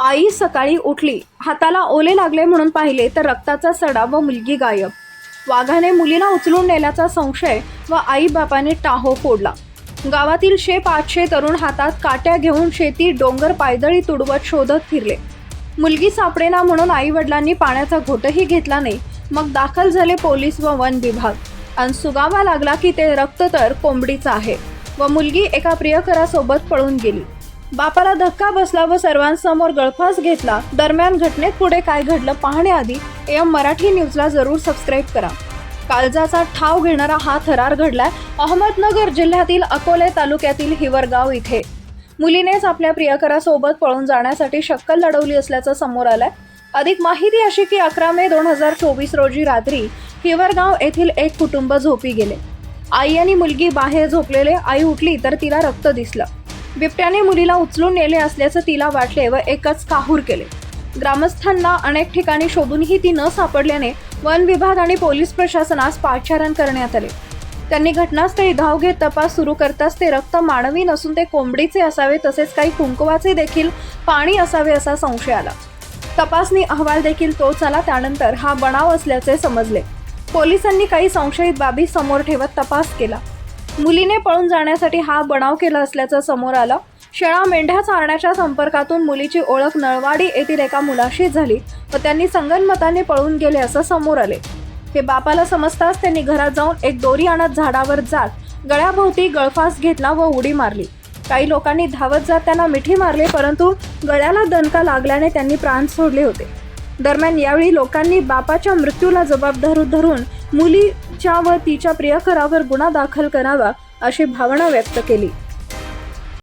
आई सकाळी उठली. हाताला ओले लागले म्हणून पाहिले तर रक्ताचा सडा व मुलगी गायब. वाघाने मुलीला उचलून नेल्याचा संशय व आई बापाने टाहो फोडला. गावातील शे पाचशे तरुण हातात काट्या घेऊन शेती डोंगर पायदळी तुडवत शोधत फिरले. मुलगी सापडेना म्हणून आई वडिलांनी पाण्याचा घोटही घेतला नाही. मग दाखल झाले पोलीस व वन विभाग. आणि सुगावा लागला की ते रक्त तर कोंबडीचं आहे. व मुलगी एका प्रियकरासोबत पळून गेली. बापाला धक्का बसला व सर्वांसमोर गळफास घेतला. दरम्यान घटनेत पुढे काय घडलं पाहण्याआधी एम मराठी न्यूजला जरूर सबस्क्राईब करा. काळजाचा ठाव घेणारा हा थरार घडलाय अहमदनगर जिल्ह्यातील अकोले तालुक्यातील हिवरगाव इथे. मुलीनेच आपल्या प्रियकरासोबत पळून जाण्यासाठी शक्कल लढवली असल्याचं समोर आलंय. अधिक माहिती अशी की अकरा मे दोन हजार चोवीस रोजी रात्री हिवरगाव येथील एक कुटुंब झोपी गेले. आई आणि मुलगी बाहेर झोपलेले आई उठली तर तिला रक्त दिसलं. बिबट्याने मुलीला उचलून नेले असल्याचं तिला वाटले व एकच काहूर केले. ग्रामस्थांना अनेक ठिकाणी शोधूनही ती न सापडल्याने वन विभाग आणि पोलीस प्रशासनास पाचारण करण्यात आले. त्यांनी घटनास्थळी धाव घेत तपास सुरू करताच ते रक्त मानवी नसून ते कोंबडीचे असावे तसेच काही कुंकवाचे देखील पाणी असावे असा संशय आला. तपासणी अहवाल देखील तोच आला त्यानंतर हा बनाव असल्याचे समजले. पोलिसांनी काही संशयित बाबी समोर ठेवत तपास केला. मुलीने पळून जाण्यासाठी हा बनाव केला असल्याचं समोर आलं. शेळा मेंढ्या चारण्याच्या संपर्कातून मुलीची ओळख नळवाडी येथील एका मुलाशी झाली व त्यांनी संगनमताने पळून गेले असं समोर आले. हे बापाला समजताच त्यांनी घरात जाऊन एक दोरी आणत झाडावर जात गळ्याभोवती गळफास घेतला व उडी मारली. काही लोकांनी धावत जात त्यांना मिठी मारले परंतु गळ्याला दणका लागल्याने त्यांनी प्राण सोडले होते. दरम्यान यावेळी लोकांनी बापाच्या मृत्यूला जबाबदार धरून मुलीच्या व तिच्या प्रियकरावर गुन्हा दाखल करावा अशी भावना व्यक्त केली.